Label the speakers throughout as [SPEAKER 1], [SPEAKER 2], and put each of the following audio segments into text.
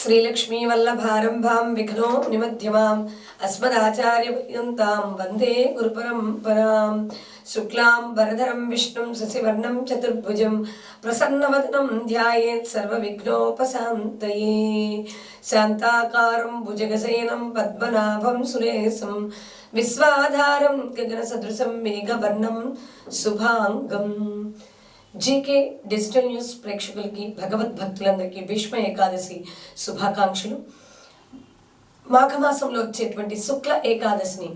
[SPEAKER 1] శ్రీలక్ష్మీవల్లభారంభాం విఘ్నో నిమధ్యమాం అస్మదాచార్యపర్యంతాం వందే గురుపరంపరాం శుక్లాం వరధరం విష్ణుం శశివర్ణం చతుర్భుజం ప్రసన్నవదనం ధ్యాయేత్ సర్వవిఘ్నోపశాంతయే శాంతాకారం భుజగశయనం పద్మనాభం సురేశం విశ్వాధారం గగన సదృశం మేఘవర్ణం శుభాంగం జీకే డిజిటల్ న్యూస్ ప్రేక్షకులకి భగవద్భక్తులందరికీ భీష్మ ఏకాదశి శుభాకాంక్షలు. మాఘమాసంలో వచ్చేటువంటి శుక్ల ఏకాదశిని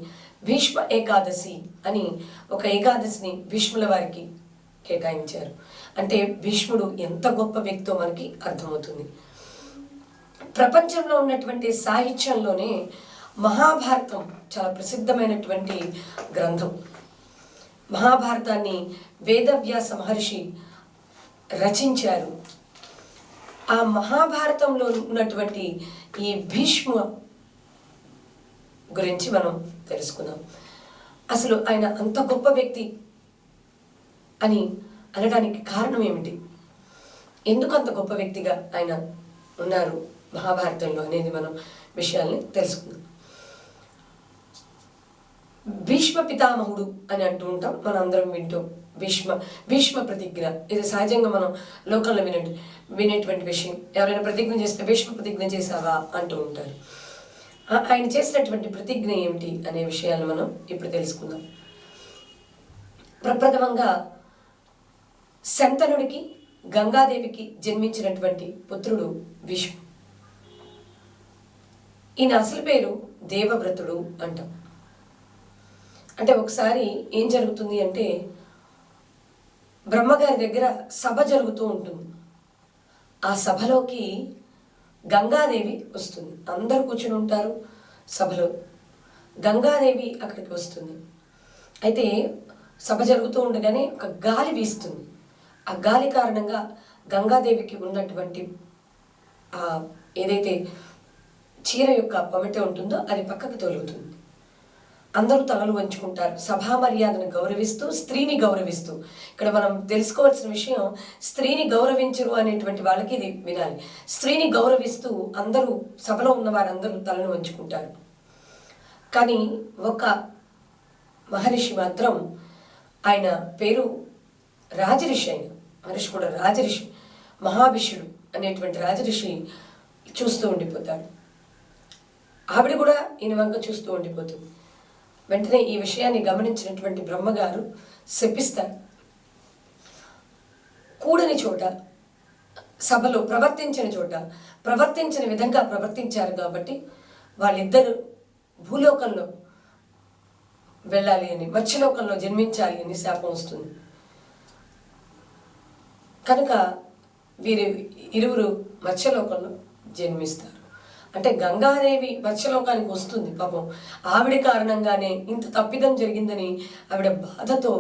[SPEAKER 1] భీష్మ ఏకాదశి అని ఒక ఏకాదశిని భీష్ముల వారికి కేటాయించారు. అంటే భీష్ముడు ఎంత గొప్ప వ్యక్తో మనకి అర్థమవుతుంది. ప్రపంచంలో ఉన్నటువంటి సాహిత్యంలోనే మహాభారతం చాలా ప్రసిద్ధమైనటువంటి గ్రంథం. మహాభారతాన్ని వేదవ్యాస మహర్షి రచించారు. ఆ మహాభారతంలో ఉన్నటువంటి ఈ భీష్మ గురించి మనం తెలుసుకుందాం. అసలు ఆయన అంత గొప్ప వ్యక్తి అని అనడానికి కారణం ఏమిటి? ఎందుకు అంత గొప్ప వ్యక్తిగా ఆయన ఉన్నారు మహాభారతంలో అనేది మనం విషయాల్ని తెలుసుకుందాం. భీష్మ పితామహుడు అని అంటూ ఉంటాం. మనం అందరం వింటూ భీష్మ భీష్మ ప్రతిజ్ఞ. ఇది సహజంగా మనం లోకల్లో వినే వినేటువంటి విషయం. ఎవరైనా ప్రతిజ్ఞ చేస్తే భీష్మ ప్రతిజ్ఞ చేసావా అంటూ ఉంటారు. ఆయన చేసినటువంటి ప్రతిజ్ఞ ఏమిటి అనే విషయాన్ని మనం ఇప్పుడు తెలుసుకుందాం. ప్రప్రథమంగా శంతనుడికి గంగాదేవికి జన్మించినటువంటి పుత్రుడు భీష్మ. ఈయన అసలు పేరు దేవవ్రతుడు అంటాం. అంటే ఒకసారి ఏం జరుగుతుంది అంటే బ్రహ్మగారి దగ్గర సభ జరుగుతూ ఉంటుంది. ఆ సభలోకి గంగాదేవి వస్తుంది. అందరూ కూర్చుని ఉంటారు సభలో. గంగాదేవి అక్కడికి వస్తుంది. అయితే సభ జరుగుతూ ఉండగానే ఒక గాలి వీస్తుంది. ఆ గాలి కారణంగా గంగాదేవికి ఉన్నటువంటి ఏదైతే చీర యొక్క పమిట ఉంటుందో అది పక్కకు తొలుగుతుంది. అందరూ తలలు వంచుకుంటారు సభా మర్యాదను గౌరవిస్తూ స్త్రీని గౌరవిస్తూ. ఇక్కడ మనం తెలుసుకోవాల్సిన విషయం స్త్రీని గౌరవించరు అనేటువంటి వాళ్ళకి ఇది వినాలి. స్త్రీని గౌరవిస్తూ అందరూ సభలో ఉన్న వారందరూ తలను వంచుకుంటారు. కానీ ఒక మహర్షి మాత్రం ఆయన పేరు రాజరిషి ఆయన. మహర్షి కూడా రాజరిషి మహాభిషుడు అనేటువంటి రాజరిషి చూస్తూ ఉండిపోతాడు. ఆవిడ కూడా ఈయన వంక చూస్తూ ఉండిపోతుంది. వెంటనే ఈ విషయాన్ని గమనించినటువంటి బ్రహ్మగారు శపిస్తారు. కూడని చోట సభలో ప్రవర్తించిన చోట ప్రవర్తించిన విధంగా ప్రవర్తించారు కాబట్టి వాళ్ళిద్దరు భూలోకంలో వెళ్ళాలి అని మత్స్యలోకంలో జన్మించాలి అని శాపం వస్తుంది. కనుక వీరు ఇరువురు మత్స్యలోకంలో జన్మిస్తారు. అంటే గంగాదేవి మత్స్యలోకానికి వస్తుంది పాపం. ఆవిడ కారణంగానే ఇంత తప్పిదం జరిగిందని ఆవిడ బాధతో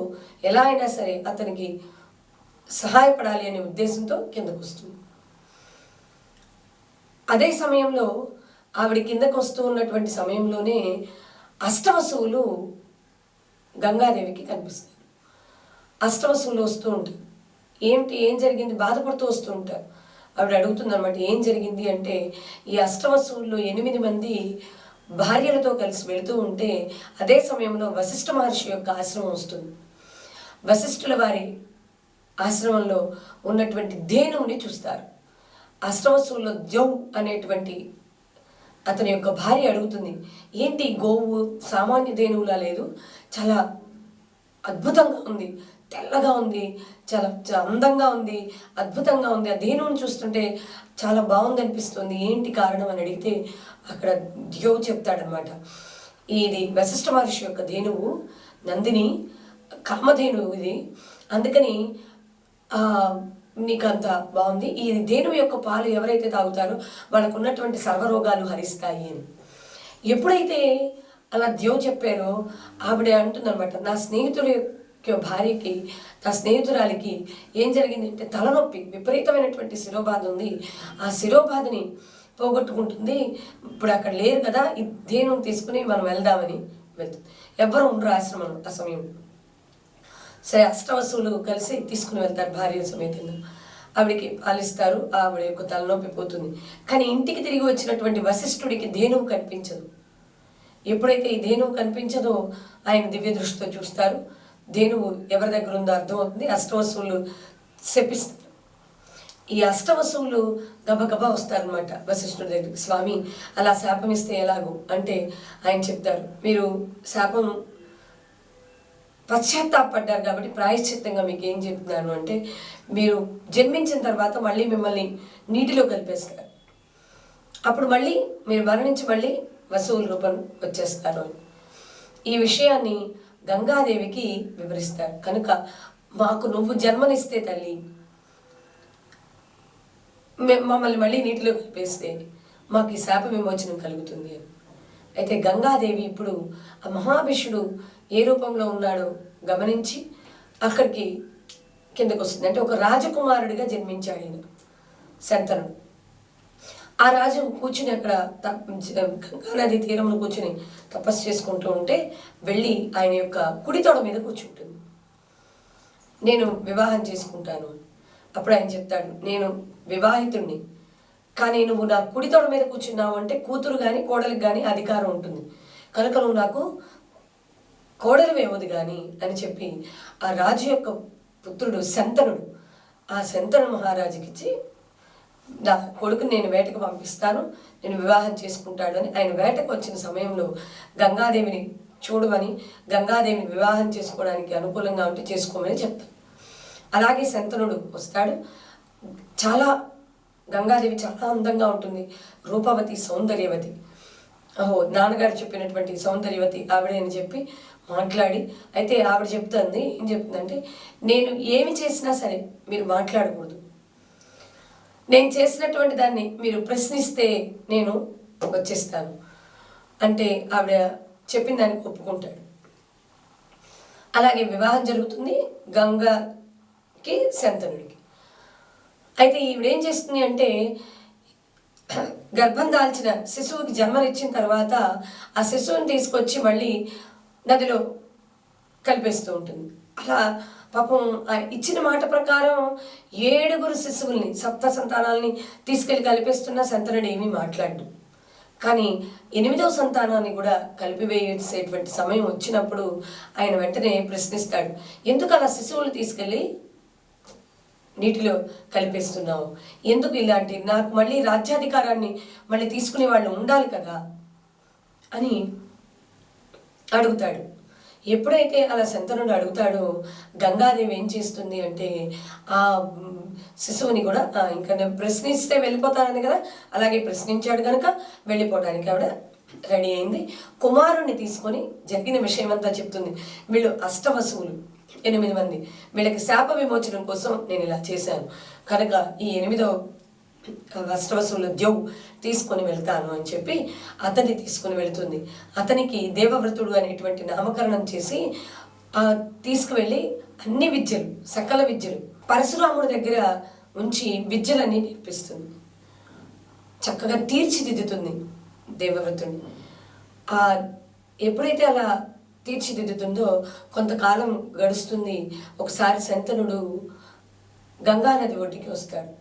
[SPEAKER 1] ఎలా అయినా సరే అతనికి సహాయపడాలి అనే ఉద్దేశంతో కిందకు వస్తుంది అదే సమయంలో ఆవిడ కిందకు వస్తూ ఉన్నటువంటి సమయంలోనే అష్టవసువులు గంగాదేవికి కనిపిస్తారు. అష్టవసువులు వస్తూ ఉంటారు. ఏంటి ఏం జరిగింది? బాధపడుతూ వస్తూ ఉంటారు. ఆవిడ అడుగుతుందన్నమాట ఏం జరిగింది? అంటే ఈ అష్టవసువుల్లో ఎనిమిది మంది భార్యలతో కలిసి వెళుతూ ఉంటే అదే సమయంలో వశిష్ఠ మహర్షి యొక్క ఆశ్రమం వస్తుంది. వశిష్ఠుల వారి ఆశ్రమంలో ఉన్నటువంటి ధేనువుని చూస్తారు. అష్టవసువుల్లో జౌ అనేటువంటి అతని యొక్క భార్య అడుగుతుంది ఏంటి గోవు? సామాన్య ధేనువులా లేదు? చాలా అద్భుతంగా ఉంది. తెల్లగా ఉంది చాలా అందంగా ఉంది అద్భుతంగా ఉంది. ఆ ధేనువుని చూస్తుంటే చాలా బాగుంది అనిపిస్తుంది. ఏంటి కారణం అని అడిగితే అక్కడ దియో చెప్తాడనమాట ఇది వశిష్ఠ మహర్షి యొక్క ధేనువు నందిని కామధేనువు ఇది. అందుకని నీకు అంత బాగుంది. ఈ ధేనువు యొక్క పాలు ఎవరైతే తాగుతారో వాళ్ళకు ఉన్నటువంటి సర్వరోగాలు హరిస్తాయి అని. ఎప్పుడైతే అలా దేవు చెప్పారో ఆవిడ అంటుందన్నమాట నా స్నేహితుడు భార్యకి నా స్నేహితురాలికి ఏం జరిగిందంటే తలనొప్పి విపరీతమైనటువంటి శిరోబాధ ఉంది. ఆ శిరోబాధని పోగొట్టుకుంటుంది. ఇప్పుడు అక్కడ లేరు కదా ఈ తీసుకుని మనం వెళ్దామని వెళ్తుంది ఎవ్వరు ఉండరు ఆశ్రమం ఆ సమయంలో సరే అష్టవసువులు కలిసి తీసుకుని వెళ్తారు భార్య సమేతంగా. ఆవిడికి పాలిస్తారు ఆవిడ యొక్క తలనొప్పి పోతుంది. కానీ ఇంటికి తిరిగి వచ్చినటువంటి వశిష్ఠుడికి ధేనువు కనిపించదు. ఎప్పుడైతే ఈ ధేనువు కనిపించదో ఆయన దివ్య దృష్టితో చూస్తారు. ధేనువు ఎవరి దగ్గర ఉందో అర్థమవుతుంది అష్టవసువులు శపిస్తారు ఈ అష్టవసువులు గబగబా వస్తారనమాట వశిష్ఠుడి దగ్గరికి. స్వామి అలా శాపం ఇస్తే ఎలాగో? అంటే ఆయన చెప్తారు. మీరు శాపం పశ్చాత్తాపడ్డారు కాబట్టి ప్రాయశ్చిత్తంగా మీకు ఏం చెప్తున్నాను అంటే మీరు జన్మించిన తర్వాత మళ్ళీ మిమ్మల్ని నీటిలో కలిపేస్తారు. అప్పుడు మళ్ళీ మీరు మరణించి మళ్ళీ వసువుల రూపం వచ్చేస్తారు. అని ఈ విషయాన్ని గంగాదేవికి వివరిస్తారు కనుక మాకు నువ్వు జన్మనిస్తే తల్లి మమ్మల్ని మళ్ళీ నీటిలో కలిపేస్తే మాకు ఈ శాప విమోచనం కలుగుతుంది. అని అయితే గంగాదేవి ఇప్పుడు ఆ మహాభిషుడు ఏ రూపంలో ఉన్నాడో గమనించి అక్కడికి కిందకు వస్తుంది అంటే ఒక రాజకుమారుడిగా జన్మించాడు ఈయన. శంతనుడు. ఆ రాజు కూర్చుని అక్కడ త- గంగా నది తీరంలో కూర్చుని తపస్సు చేసుకుంటూ ఉంటే వెళ్ళి ఆయన యొక్క కుడితోడ మీద కూర్చుంటుంది. నేను వివాహం చేసుకుంటాను. అప్పుడు ఆయన చెప్తాడు నేను వివాహితుణ్ణి. కానీ నువ్వు నా కుడితోడ మీద కూర్చున్నావు అంటే కూతురు కానీ కోడలికి కానీ అధికారం ఉంటుంది. కనుక నువ్వు నాకు కోడలు వేవదు కానీ అని చెప్పి ఆ రాజు యొక్క పుత్రుడు శంతనుడు ఆ శంతను మహారాజుకి ఇచ్చి నా కొడుకుని నేను వేటకు పంపిస్తాను నేను వివాహం చేసుకుంటాడు అని ఆయన వేటకు వచ్చిన సమయంలో గంగాదేవిని చూడమని గంగాదేవిని వివాహం చేసుకోవడానికి అనుకూలంగా ఉంటే చేసుకోమని చెప్తాను అలాగే శంతనుడు వస్తాడు. చాలా గంగాదేవి చాలా అందంగా ఉంటుంది. రూపవతి సౌందర్యవతి. ఓహో నాన్నగారు చెప్పినటువంటి సౌందర్యవతి ఆవిడే అని చెప్పి మాట్లాడి అయితే ఆవిడ చెప్తుంది ఏం చెప్తుందంటే నేను ఏమి చేసినా సరే మీరు మాట్లాడకూడదు. నేను చేసినటువంటి దాన్ని మీరు ప్రశ్నిస్తే నేను వచ్చేస్తాను. అంటే ఆవిడ చెప్పిన దానికి ఒప్పుకుంటాడు. అలాగే వివాహం జరుగుతుంది గంగకి శంతనుడికి. అయితే ఈవిడ ఏం చేస్తుంది అంటే గర్భం దాల్చిన శిశువుకి జన్మనిచ్చిన తర్వాత ఆ శిశువుని తీసుకొచ్చి మళ్ళీ నదిలో కలిపేస్తూ ఉంటుంది. అలా పాపం ఇచ్చిన మాట ప్రకారం ఏడుగురు శిశువుల్ని సప్త సంతానాల్ని తీసుకెళ్ళి కలిపేస్తున్న సంతనుడు ఏమీ మాట్లాడు కానీ ఎనిమిదవ సంతానాన్ని కూడా కలిపివేసేటువంటి సమయం వచ్చినప్పుడు ఆయన వెంటనే ప్రశ్నిస్తాడు ఎందుకు అలా శిశువులు తీసుకెళ్ళి నీటిలో కలిపేస్తున్నావు? ఎందుకు ఇలాంటి నాకు మళ్ళీ రాజ్యాధికారాన్ని మళ్ళీ తీసుకునే వాళ్ళు ఉండాలి కదా? అని అడుగుతాడు. ఎప్పుడైతే అలా శంతనుడు అడుగుతాడో గంగాదేవి ఏం చేస్తుంది? అంటే ఆ శిశువుని కూడా ఇంకా నేను ప్రశ్నిస్తే వెళ్ళిపోతానని కదా అలాగే ప్రశ్నించాడు కనుక వెళ్ళిపోవడానికి ఆవిడ రెడీ అయింది. కుమారుణ్ణి తీసుకొని జరిగిన విషయం అంతా చెప్తుంది. వీళ్ళు అష్టవసువులు ఎనిమిది మంది. వీళ్ళకి శాప విమోచనం కోసం నేను ఇలా చేశాను. కనుక ఈ ఎనిమిదో అష్టవసువులు ద్యౌ తీసుకొని వెళ్తాను అని చెప్పి అతన్ని తీసుకొని వెళుతుంది. అతనికి దేవవ్రతుడు అనేటువంటి నామకరణం చేసి తీసుకువెళ్ళి అన్ని విద్యలు సకల విద్యలు పరశురాముడి దగ్గర ఉంచి విద్యలన్నీ నేర్పిస్తుంది. చక్కగా తీర్చిదిద్దుతుంది దేవవ్రతుడిని. ఆ ఎప్పుడైతే అలా తీర్చిదిద్దుతుందో కొంతకాలం గడుస్తుంది. ఒకసారి శంతనుడు గంగా నది ఒడ్డుకి వస్తాడు.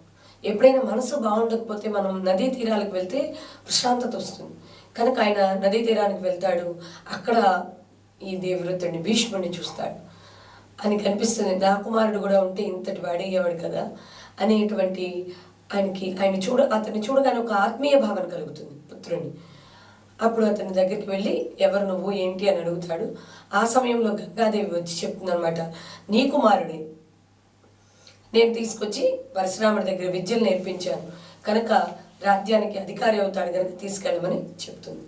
[SPEAKER 1] ఎప్పుడైనా మనసు బాగుండకపోతే మనం నదీ తీరాలకు వెళ్తే ప్రశాంతత వస్తుంది. కనుక ఆయన నదీ తీరానికి వెళ్తాడు. అక్కడ ఈ దేవవృత్తుడిని భీష్ముడిని చూస్తాడు. అని కనిపిస్తుంది. నా కుమారుడు కూడా ఉంటే ఇంతటి వాడయ్యేవాడు కదా అనేటువంటి ఆయనకి ఆయన చూడ అతన్ని చూడగానే ఒక ఆత్మీయ భావన కలుగుతుంది పుత్రుని. అప్పుడు అతని దగ్గరికి వెళ్ళి ఎవరు నువ్వు ఏంటి అని అడుగుతాడు. ఆ సమయంలో గంగాదేవి వచ్చి చెప్తుందనమాట నీ కుమారుడే నేను తీసుకొచ్చి పరశురాముడి దగ్గర విద్యలు నేర్పించాను. కనుక రాజ్యానికి అధికారి అవుతాడు కనుక తీసుకెళ్ళమని చెప్తుంది.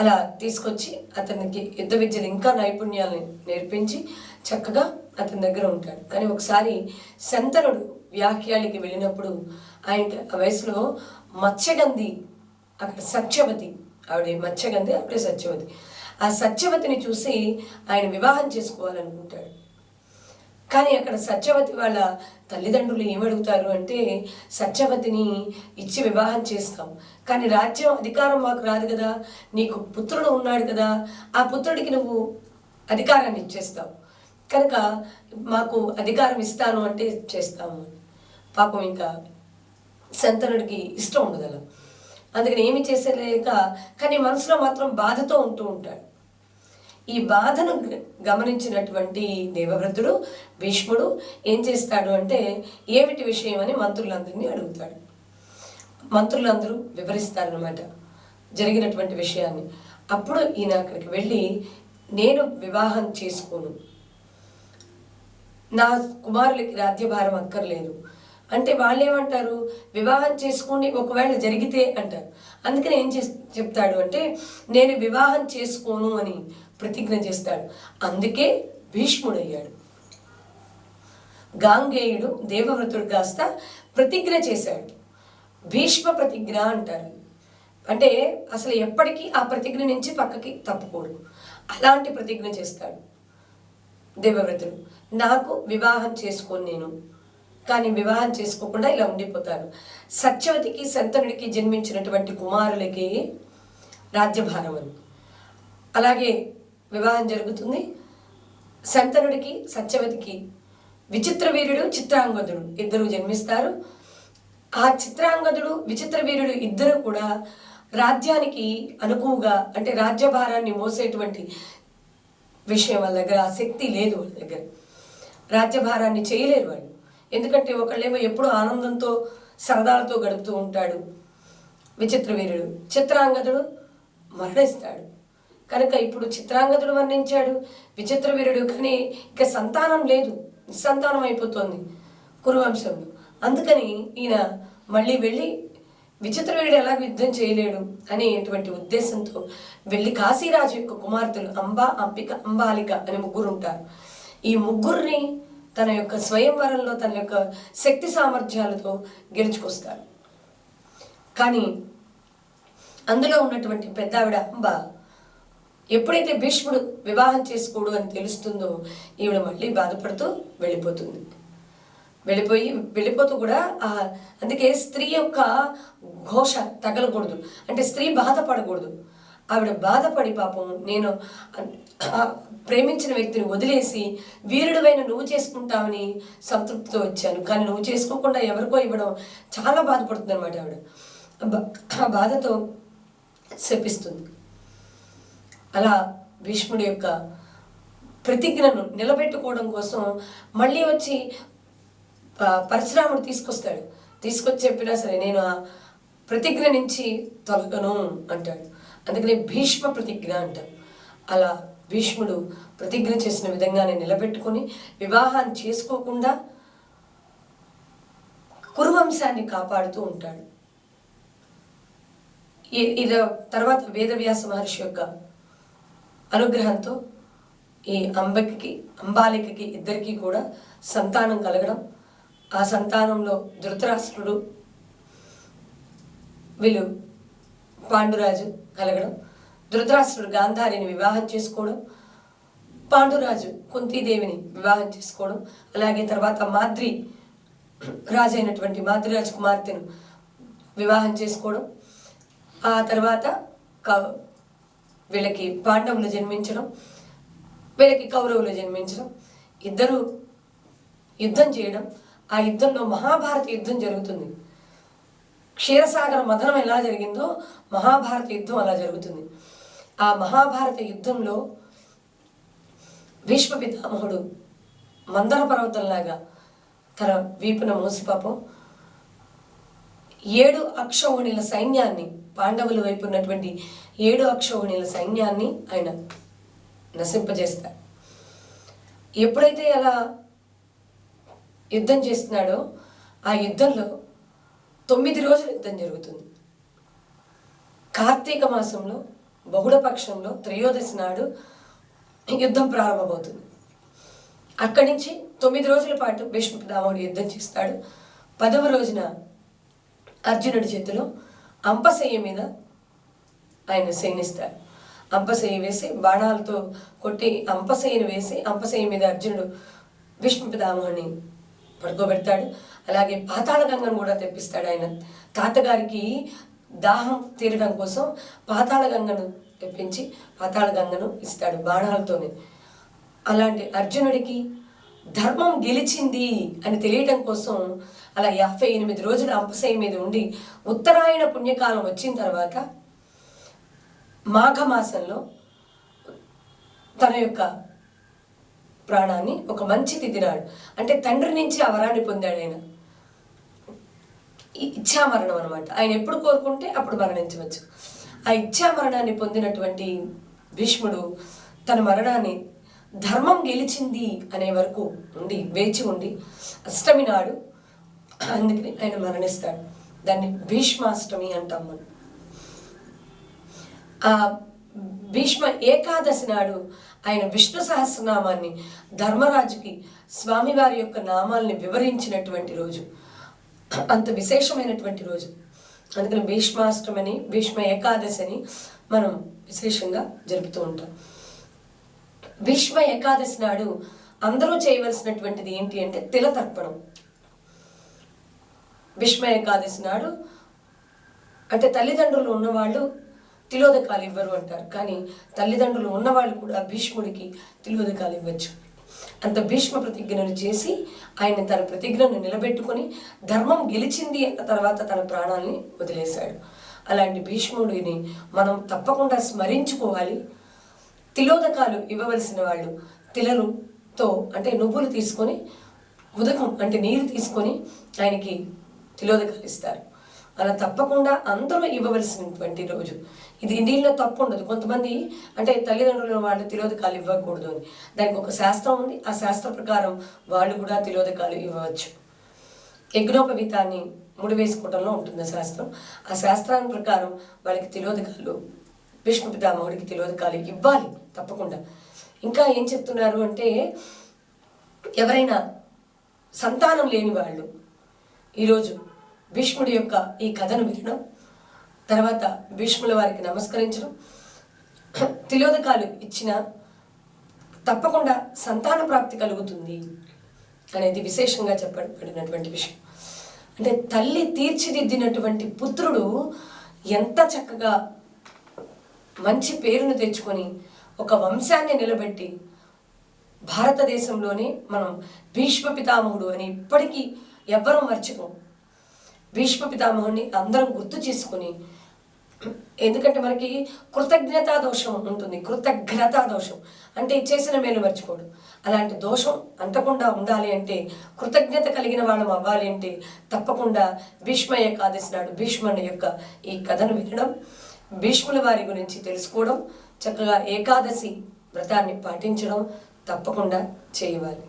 [SPEAKER 1] అలా తీసుకొచ్చి అతనికి యుద్ధ విద్యలు ఇంకా నైపుణ్యాలను నేర్పించి చక్కగా అతని దగ్గర ఉంటాడు. కానీ ఒకసారి శంతనుడు వ్యాఖ్యాలకి వెళ్ళినప్పుడు ఆయనకి ఆ వయసులో మత్స్యగంధి అక్కడ సత్యవతి ఆవిడ మత్స్యగంధి అప్పుడే సత్యవతి. ఆ సత్యవతిని చూసి ఆయన వివాహం చేసుకోవాలనుకుంటాడు. కానీ అక్కడ సత్యవతి వాళ్ళ తల్లిదండ్రులు ఏమడుగుతారు అంటే సత్యవతిని ఇచ్చి వివాహం చేస్తాం. కానీ రాజ్యం అధికారం మాకు రాదు కదా నీకు పుత్రుడు ఉన్నాడు కదా ఆ పుత్రుడికి నువ్వు అధికారాన్ని ఇచ్చేస్తావు. కనుక మాకు అధికారం ఇస్తాను అంటే చేస్తాము. పాపం ఇంకా శంతనుడికి ఇష్టం ఉండదు అలా అందుకని ఏమి చేసేలేక కానీ మనసులో మాత్రం బాధతో ఉంటూ ఉంటాడు. ఈ బాధను గ- గమనించినటువంటి దేవవ్రతుడు భీష్ముడు ఏం చేస్తాడు అంటే ఏమిటి విషయం అని మంత్రులందరినీ అడుగుతాడు. మంత్రులందరూ వివరిస్తారనమాట జరిగినటువంటి విషయాన్ని. అప్పుడు ఈయన అక్కడికి వెళ్ళి నేను వివాహం చేసుకోను. నా కుమారులకి రాజ్యభారం అక్కర్లేదు. అంటే వాళ్ళు ఏమంటారు వివాహం చేసుకుని ఒకవేళ జరిగితే అంటారు. అందుకని ఏం చే చెప్తాడు అంటే నేను వివాహం చేసుకోను అని. ప్రతిజ్ఞ చేస్తాడు. అందుకే భీష్ముడయ్యాడు. గాంగేయుడు దేవవ్రతుడు కాస్త ప్రతిజ్ఞ చేశాడు. భీష్మ ప్రతిజ్ఞ అంటారు. అంటే అసలు ఎప్పటికీ ఆ ప్రతిజ్ఞ నుంచి పక్కకి తప్పుకోడు. అలాంటి ప్రతిజ్ఞ చేస్తాడు దేవవ్రతుడు. నాకు వివాహం చేసుకోను నేను. కానీ వివాహం చేసుకోకుండా ఇలా ఉండిపోతాను. సత్యవతికి శంతనుడికి జన్మించినటువంటి కుమారులకి రాజ్యభారం అని. అలాగే వివాహం జరుగుతుంది. శంతనుడికి సత్యవతికి విచిత్ర వీరుడు చిత్రాంగదుడు ఇద్దరు జన్మిస్తారు. ఆ చిత్రాంగదుడు విచిత్ర వీరుడు ఇద్దరు కూడా రాజ్యానికి అనుకువగా అంటే రాజ్యభారాన్ని మోసేటువంటి విషయం వాళ్ళ దగ్గర ఆ శక్తి లేదు వాళ్ళ దగ్గర. రాజ్యభారాన్ని చేయలేరు వాళ్ళు. ఎందుకంటే ఒకళ్ళేమో ఎప్పుడు ఆనందంతో సరదాలతో గడుపుతూ ఉంటాడు విచిత్ర వీరుడు. చిత్రాంగదుడు మరణిస్తాడు. కనుక ఇప్పుడు చిత్రాంగదుడు వర్ణించాడు. విచిత్ర వీరుడు కానీ ఇక సంతానం లేదు. నిస్సంతానం అయిపోతుంది కురువంశంలో. అందుకని ఈయన మళ్ళీ వెళ్ళి విచిత్రవీరుడు ఎలా యుద్ధం చేయలేడు అనేటువంటి ఉద్దేశంతో వెళ్ళి కాశీరాజు యొక్క కుమార్తెలు అంబా అంబిక అంబాలిక అని ముగ్గురు ఉంటారు. ఈ ముగ్గురిని తన యొక్క స్వయంవరంలో తన యొక్క శక్తి సామర్థ్యాలతో గెలుచుకొస్తారు. కానీ అందులో ఉన్నటువంటి పెద్దావిడ అంబ ఎప్పుడైతే భీష్ముడు వివాహం చేసుకోడు అని తెలుస్తుందో ఈవిడ మళ్ళీ బాధపడుతూ వెళ్ళిపోతుంది. వెళ్ళిపోయి వెళ్ళిపోతూ కూడా ఆ అందుకే స్త్రీ యొక్క ఘోష తగలకూడదు. అంటే స్త్రీ బాధపడకూడదు. ఆవిడ బాధపడి పాపం నేను ప్రేమించిన వ్యక్తిని వదిలేసి వీరుడివైన నువ్వు చేసుకుంటావని సంతృప్తితో వచ్చాను. కానీ నువ్వు చేసుకోకుండా ఎవరికో ఇవ్వడం చాలా బాధపడుతుంది అనమాట ఆవిడ ఆ బాధతో శపిస్తుంది. అలా భీష్ముడి యొక్క ప్రతిజ్ఞను నిలబెట్టుకోవడం కోసం మళ్ళీ వచ్చి ప- పరశురాముడు తీసుకొస్తాడు. తీసుకొచ్చి చెప్పినా సరే నేను ఆ ప్రతిజ్ఞ నుంచి తొలగను అంటాడు. అందుకని భీష్మ ప్రతిజ్ఞ అంటాడు. అలా భీష్ముడు ప్రతిజ్ఞ చేసిన విధంగానే నిలబెట్టుకొని వివాహాన్ని చేసుకోకుండా కురువంశాన్ని కాపాడుతూ ఉంటాడు. ఈ- ఇది తర్వాత వేదవ్యాస మహర్షి యొక్క అనుగ్రహంతో ఈ అంబకి అంబాలికకి ఇద్దరికీ కూడా సంతానం కలగడం. ఆ సంతానంలో ధృతరాష్ట్రుడు వీళ్ళు పాండురాజు కలగడం. ధృతరాష్ట్రుడు గాంధారిని వివాహం చేసుకోవడం. పాండురాజు కుంతీదేవిని వివాహం చేసుకోవడం. అలాగే తర్వాత మాద్రి రాజు అయినటువంటి మాద్రిరాజు కుమార్తెను వివాహం చేసుకోవడం. ఆ తర్వాత క- వీళ్ళకి పాండవులు జన్మించడం వీళ్ళకి కౌరవులు జన్మించడం ఇద్దరు యుద్ధం చేయడం ఆ యుద్ధంలో మహాభారత యుద్ధం జరుగుతుంది. క్షీరసాగర మథనం ఎలా జరిగిందో మహాభారత యుద్ధం అలా జరుగుతుంది. ఆ మహాభారత యుద్ధంలో భీష్మ పితామహుడు మందర పర్వతంలాగా తన వీపున మోసిపాపం ఏడు అక్షోహిణుల సైన్యాన్ని పాండవుల వైపు ఉన్నటువంటి ఏడు అక్షోహిణుల సైన్యాన్ని ఆయన నశింపజేస్తాడు ఎప్పుడైతే అలా యుద్ధం చేస్తున్నాడో ఆ యుద్ధంలో తొమ్మిది రోజులు యుద్ధం జరుగుతుంది. కార్తీక మాసంలో బహుళ పక్షంలో త్రయోదశి నాడు యుద్ధం ప్రారంభమవుతుంది. అక్కడి నుంచి తొమ్మిది రోజుల పాటు భీష్మ యుద్ధం చేస్తాడు. పదవ రోజున అర్జునుడి చేతిలో అంపశయ్య మీద ఆయన శయనిస్తారు అంపశయ్య వేసి బాణాలతో కొట్టి అంపశయ్యను వేసి అంపశయ్య మీద అర్జునుడు భీష్మ పితామహుని పడుకోబెడతాడు. అలాగే పాతాళ గంగను కూడా తెప్పిస్తాడు ఆయన. తాతగారికి దాహం తీరడం కోసం పాతాళ గంగను తెప్పించి పాతాళ గంగను ఇస్తాడు బాణాలతోనే. అలాంటి అర్జునుడికి ధర్మం గెలిచింది అని తెలియటం కోసం అలా యాభై ఎనిమిది రోజులు అంపశయ్య మీద ఉండి ఉత్తరాయణ పుణ్యకాలం వచ్చిన తర్వాత మాఘమాసంలో తన యొక్క ప్రాణాన్ని ఒక మంచి తిథి నాడు అంటే తండ్రి నుంచి ఆ వరాన్ని పొందాడు ఆయన. ఇచ్ఛామరణం అనమాట ఆయన ఎప్పుడు కోరుకుంటే అప్పుడు మరణించవచ్చు. ఆ ఇచ్ఛామరణాన్ని పొందినటువంటి భీష్ముడు తన మరణాన్ని ధర్మం గెలిచింది అనే వరకు ఉండి వేచి ఉండి అష్టమి నాడు అందుకని ఆయన మరణిస్తాడు. దాన్ని భీష్మాష్టమి అంటాం మనం. ఆ భీష్మ ఏకాదశి నాడు ఆయన విష్ణు సహస్రనామాన్ని ధర్మరాజుకి స్వామివారి యొక్క నామాల్ని వివరించినటువంటి రోజు. అంత విశేషమైనటువంటి రోజు. అందుకని భీష్మాష్టమని భీష్మ ఏకాదశి అని మనం విశేషంగా జరుపుతూ ఉంటాం. భీష్మ ఏకాదశి నాడు అందరూ చేయవలసినటువంటిది ఏంటి అంటే తిలతర్పణం. భీష్మ ఏకాదశి నాడు అంటే తల్లిదండ్రులు ఉన్నవాళ్ళు తిలోదకాలు ఇవ్వరు అంటారు. కానీ తల్లిదండ్రులు ఉన్నవాళ్ళు కూడా భీష్ముడికి తిలోదకాలు ఇవ్వచ్చు. అంత భీష్మ ప్రతిజ్ఞను చేసి ఆయన తన ప్రతిజ్ఞను నిలబెట్టుకొని ధర్మం గెలిచింది అన్న తర్వాత తన ప్రాణాల్ని వదిలేశాడు. అలాంటి భీష్ముడిని మనం తప్పకుండా స్మరించుకోవాలి. తిలోదకాలు ఇవ్వవలసిన వాళ్ళు తిలలుతో అంటే నువ్వులు తీసుకొని ఉదకం అంటే నీరు తీసుకొని ఆయనకి తిలోదకాలు ఇస్తారు అలా తప్పకుండా అందరూ ఇవ్వవలసినటువంటి రోజు. ఇది దీనిలో తప్పు ఉండదు. కొంతమంది అంటే తల్లిదండ్రులు వాళ్ళు తిలోదకాలు ఇవ్వకూడదు అని. దానికి ఒక శాస్త్రం ఉంది. ఆ శాస్త్ర ప్రకారం వాళ్ళు కూడా తిలోదకాలు ఇవ్వవచ్చు. యజ్ఞోపవీతాన్ని ముడి వేసుకోవడంలో ఉంటుంది శాస్త్రం. ఆ శాస్త్రాన్ని ప్రకారం వాళ్ళకి తిలోదకాలు భీష్మ పితామహుడికి తిలోదకాలు ఇవ్వాలి తప్పకుండా. ఇంకా ఏం చెప్తున్నారు అంటే ఎవరైనా సంతానం లేని వాళ్ళు ఈరోజు భీష్ముడి యొక్క ఈ కథను వినడం తర్వాత భీష్ముల వారికి నమస్కరించడం తిలోదకాలు ఇచ్చిన తప్పకుండా సంతాన ప్రాప్తి కలుగుతుంది అనేది విశేషంగా చెప్పబడినటువంటి విషయం. అంటే తల్లి తీర్చిదిద్దినటువంటి పుత్రుడు ఎంత చక్కగా మంచి పేరును తెచ్చుకొని ఒక వంశాన్ని నిలబెట్టి భారతదేశంలోనే మనం భీష్మ పితామహుడు అని ఇప్పటికీ ఎవ్వరూ మర్చిపో. భీష్మ పితామహుని అందరం గుర్తు చేసుకుని ఎందుకంటే మనకి కృతజ్ఞతా దోషం ఉంటుంది కృతజ్ఞతా దోషం. అంటే చేసిన మేలు మర్చిపోడు. అలాంటి దోషం అంటకుండా ఉండాలి అంటే కృతజ్ఞత కలిగిన వాళ్ళం అవ్వాలి అంటే తప్పకుండా భీష్మ ఏకాదశి నాడు భీష్ముని యొక్క ఈ కథను వినడం భీష్ముల వారి గురించి తెలుసుకోవడం చక్కగా ఏకాదశి వ్రతాన్ని పాటించడం తప్పకుండా చేయవాలి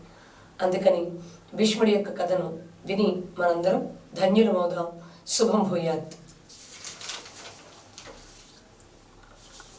[SPEAKER 1] అందుకని భీష్ముడి యొక్క కథను విని మనందరం ధన్యులమవుదాం. శుభం భూయాత్.